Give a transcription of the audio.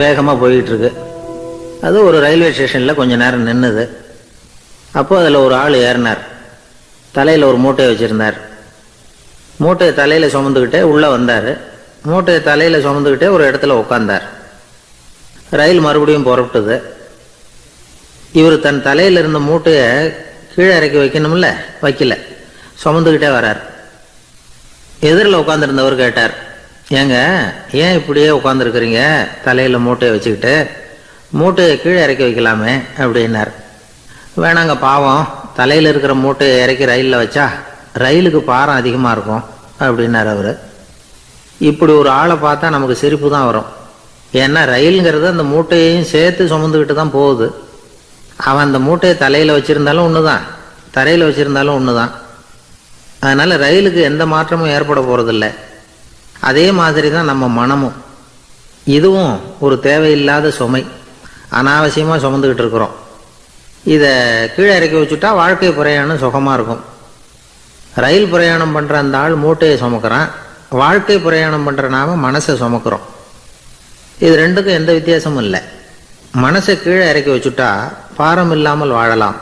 வேகமாக போயிட்டு இருக்கு அது ஒரு ரயில்வே ஸ்டேஷனில் கொஞ்ச நேரம் நின்னுது. அப்போது அதில் ஒரு ஆள் ஏறினார். தலையில் ஒரு மூட்டையை வச்சுருந்தார். மூட்டையை தலையில் சுமந்துக்கிட்டே உள்ளே வந்தார். மூட்டையை தலையில் சுமந்துக்கிட்டே ஒரு இடத்துல உட்காந்தார் ரயில் மறுபடியும் புறப்பட்டது. இவர் தன் தலையில் இருந்த மூட்டையை கீழே இறக்கி வைக்கணும்ல? வைக்கல. சுமந்துக்கிட்டே வரார். எதிரில் உட்காந்துருந்தவர் கேட்டார் ஏங்க ஏன் இப்படியே உட்காந்துருக்குறீங்க தலையில் மூட்டையை வச்சுக்கிட்டு மூட்டையை கீழே இறக்கி வைக்கலாமே அப்படின்னார். வேணாங்க பாவம். தலையில் இருக்கிற மூட்டையை இறக்கி ரயிலில் வச்சா ரயிலுக்கு பாரம் அதிகமாக இருக்கும் அப்படின்னார் அவர். இப்படி ஒரு ஆளை பார்த்தா நமக்கு சிரிப்பு தான் வரும். ஏன்னா ரயிலுங்கிறது அந்த மூட்டையையும் சேர்த்து சுமந்துக்கிட்டு தான் போகுது. அவன் அந்த மூட்டையை தலையில் வச்சுருந்தாலும் ஒன்று தான் தரையில் வச்சுருந்தாலும் ஒன்று தான் அதனால் ரயிலுக்கு எந்த மாற்றமும் ஏற்பட போகிறதில்ல அதே மாதிரி தான் நம்ம மனமும். இதுவும் ஒரு தேவையில்லாத சுமை. அனாவசியமாக சுமந்துக்கிட்டு இருக்கிறோம். இதை கீழே இறக்கி வச்சுட்டா வாழ்க்கை பிரயாணம் சுகமாக இருக்கும். ரயில் பிரயாணம் பண்ணுற அந்த ஆள் மூட்டையை சுமக்கிறான். வாழ்க்கை பிரயாணம் பண்ணுற நாம மனசை சுமக்கிறோம். இது ரெண்டுக்கும் எந்த வித்தியாசமும் இல்லை. மனசை கீழே இறக்கி வச்சுட்டா பாரம் இல்லாமல் வாழலாம்.